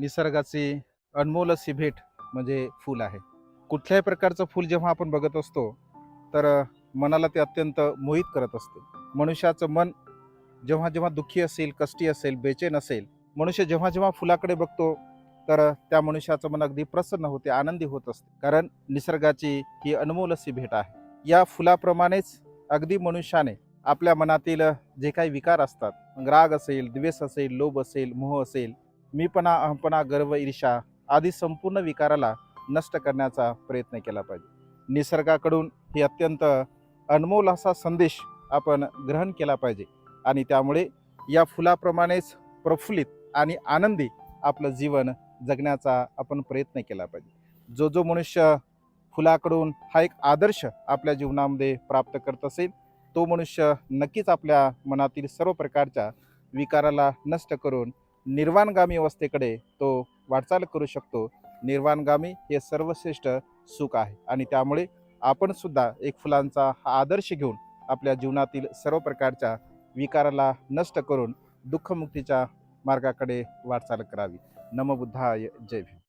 निसर्गाची अनमोल अशी भेट म्हणजे फूल आहे. कुठल्याही प्रकारचं फूल जेव्हा आपण बघत असतो तर मनाला ते अत्यंत मोहित करत असते. मनुष्याचं मन जेव्हा जेव्हा दुःखी असेल कष्टी असेल बेचैन असेल मनुष्य जेव्हा जेव्हा फुलाकडे बघतो तर त्या मनुष्याचं मन अगदी प्रसन्न होते आनंदी होत असते. कारण निसर्गाची ही अनमोल अशी भेट आहे. या फुलाप्रमाणेच अगदी मनुष्याने आपल्या मनातील जे काही विकार असतात राग असेल द्वेष असेल लोभ असेल मोह असेल मीपणा अहंपणा गर्व ईर्षा आदी संपूर्ण विकाराला नष्ट करण्याचा प्रयत्न केला पाहिजे. निसर्गाकडून ही अत्यंत अनमोल असा संदेश आपण ग्रहण केला पाहिजे आणि त्यामुळे या फुलाप्रमाणेच प्रफुल्लित आणि आनंदी आपलं जीवन जगण्याचा आपण प्रयत्न केला पाहिजे. जो जो मनुष्य फुलाकडून हा एक आदर्श आपल्या जीवनामध्ये प्राप्त करत असेल तो मनुष्य नक्कीच आपल्या मनातील सर्व प्रकारच्या विकाराला नष्ट करून निर्वाणगामी अवस्थेकडे तो वाटचाल करू शकतो. निर्वाणगामी हे सर्वश्रेष्ठ सुख आहे आणि त्यामुळे आपण सुद्धा एक फुलांचा हा आदर्श घेऊन आपल्या जीवनातील सर्व प्रकारच्या विकाराला नष्ट करून दुःखमुक्तीच्या मार्गाकडे वाटचाल करावी. नमबुद्धाय जय भीम.